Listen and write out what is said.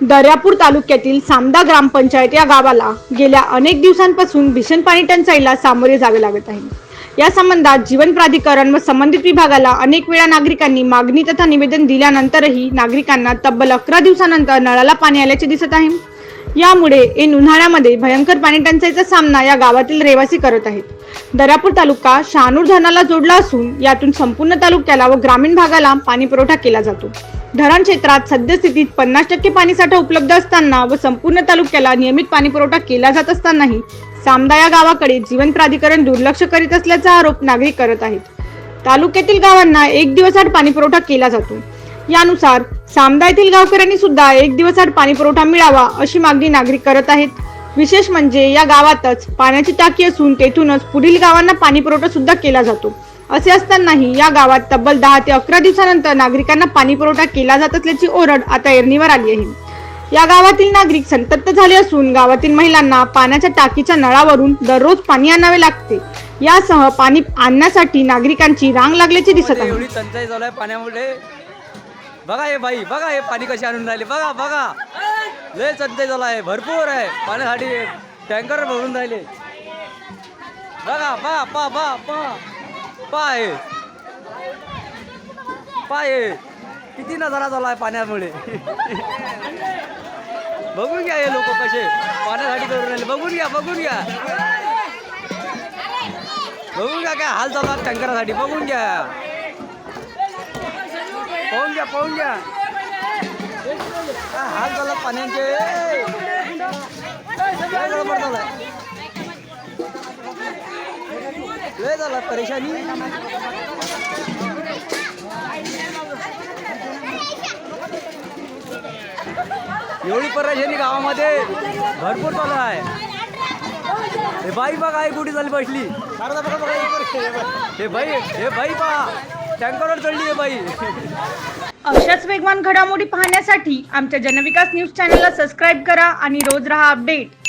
दर्यापूर तालुक्यातील सामदा ग्रामपंचायत या गावाला गेल्या अनेक दिवसांपासून भीषण पाणी टंचाईला सामोरे जावे लागत आहे. या संबंधात जीवन प्राधिकरण व संबंधित विभागाला अनेक वेळा नागरिकांनी मागणी तथा निवेदन दिल्यानंतरही नागरिकांना तब्बल अकरा दिवसानंतर नळाला पाणी आल्याचे दिसत आहे. यामुळे ऐन उन्हाळ्यामध्ये भयंकर पाणी टंचाईचा सामना या गावातील रहिवासी करत आहेत. दर्यापूर तालुका शहानूर धरणाला जोडला असून यातून संपूर्ण तालुक्याला व ग्रामीण भागाला पाणी पुरवठा केला जातो. धरण क्षेत्रात सद्यस्थितीत पन्नास टक्के पाणीसाठा उपलब्ध असताना व संपूर्ण तालुक्याला नियमित पाणी पुरवठा केला जात असतानाही सामदा या गावाकडे जीवन प्राधिकरण दुर्लक्ष करीत असल्याचा आरोप नागरिक करत आहेत. तालुक्यातील गावांना एक दिवसाआड पाणी पुरवठा केला जातो. यानुसार सामदा येथील गावकऱ्यांनी सुद्धा एक दिवसाआड पाणी पुरवठा मिळावा अशी मागणी नागरिक करत आहेत. विशेष म्हणजे या गावातच पाण्याची टाकी असून तेथूनच पुढील गावांना पाणी पुरवठा सुद्धा केला जातो. असे असतानाही या गावात तब्बल दहा ते अकरा दिवसानंतर नागरिकांना पाणी पुरवठा केला जात असल्याची ओरड आता एरणीवर आली आहे. या गावातील नागरिक संतप्त झाले असून गावातील महिलांना पाण्याच्या टाकीच्या नळावरून दररोज पाणी आणावे लागते. यासह पाणी आणण्यासाठी नागरिकांची रांग लागल्याचे दिसत आहे. एवढी टंचाई चालू आहे पाण्यामुळे. बघा हे बाई बघा हे पाणी कसे आणून राहिले. बघा बघा. लय टंचाई चालू आहे भरपूर आहे. पाण्यासाठी टँकर भरून राहिले. बघा पा पा पा पा पाय. पाय. किती नजारा झाला आहे पाण्यामुळे. बघून घ्या हे लोक कसे. पाण्यासाठी करून राहिले. बघून घ्या बघून घ्या. बघून घ्या काय हाल चालतात टँकरासाठी. बघून घ्या. पाहून घ्या पाहून घ्या. काय हाल चालतात पाण्याचे? झाला गडबड झालाय झाला परेशानी. एवढी परेशानी गावामध्ये भरपूर चालू आहे. हे बाई बघा आई कुठे झाली बसली? हे बाई हे बाई पहा टँकरवर चढली हे बाई. अशाच वेगवान घडामोडी पाहण्यासाठी आमच्या जनविकास न्यूज चॅनलला सबस्क्राईब करा आणि रोज रहा अपडेट.